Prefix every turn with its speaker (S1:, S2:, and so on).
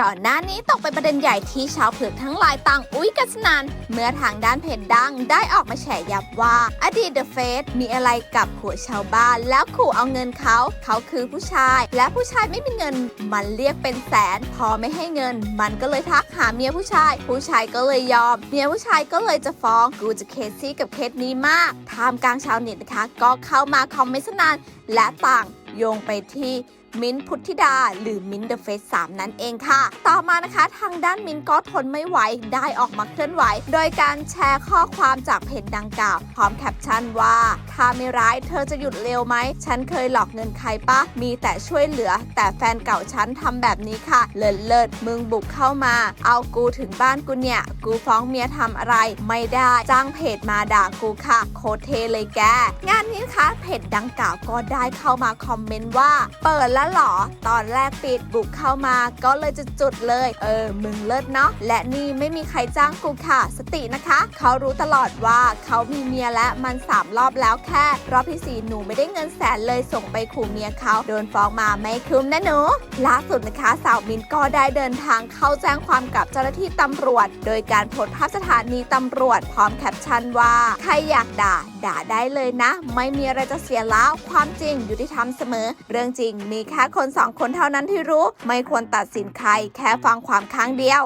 S1: ก่อนหน้านี้ตกเป็นประเด็นใหญ่ที่ชาวเผือกทั้งหลายต่างอุ้ยกันสนานเมื่อทางด้านเพจดังได้ออกมาแฉยับว่า อดีตเดอะเฟสมีอะไรกับผัวชาวบ้าน แล้วขู่เอาเงินเขา เขาคือผู้ชาย และผู้ชายไม่มีเงิน มันเรียกเป็นแสน พอไม่ให้เงิน มันก็เลยทักหาเมียผู้ชาย ผู้ชายก็เลยยอม เมียผู้ชายก็เลยจะฟ้องกูจะเคสซี่กับเคสนี้มากท่ามกลางชาวเน็ตนะคะ ก็เข้ามาคอมเมนต์สนานและต่างโยงไปที่ มิ้นท์พุทธิดา หรือมิ้นเดอะเฟสสามนั่นเองค่ะ ต่อมานะคะทางด้านมิ้นก็ทนไม่ไหวได้ออกมาเคลื่อนไหว โดยการแชร์ข้อความจากเพจดังกล่าว พร้อมแคปชั่นว่า ถ้าไม่ร้ายเธอจะหยุดเร็วไหม ฉันเคยหลอกเงินใครปะ มีแต่ช่วยเหลือ แต่แฟนเก่าฉันทำแบบนี้ค่ะ เลิศเลิศมึงบุกเข้ามา เอากูถึงบ้านกูเนี่ย กูฟ้องเมียทำอะไร ไม่ได้จ้างเพจมาด่ากูค่ะ โคเทเลยแก งานนี้คะเพจดังกล่าวก็ได้เข้ามาคอมเมนต์ว่า เปิดแล้วหรอ ตอนแรกปิดบุกเข้ามาก็เลยจะจุดเลย เออ มึงเลิศเนาะ และนี่ไม่มีใครจ้างกูค่ะ สตินะคะ เขารู้ตลอดว่าเขามีเมียและมันสามรอบแล้วแค่ รอบที่สี่หนูไม่ได้เงินแสนเลยส่งไปขู่เมียเขาโดนฟ้องมาไม่คุ้มนะหนูล่าสุดนะคะ สาวมินก็ได้เดินทางเข้าแจ้งความกับเจ้าหน้าที่ตำรวจ โดยการโพสต์ภาพสถานีตำรวจพร้อมแคปชั่นว่าใครอยากด่า ด่าได้เลยนะ ไม่มีอะไรจะเสียแล้วความจริงอยู่ที่ทำเสมอ เรื่องจริงมีแค่คนสองคนเท่านั้นที่รู้ ไม่ควรตัดสินใคร แค่ฟังความข้างเดียว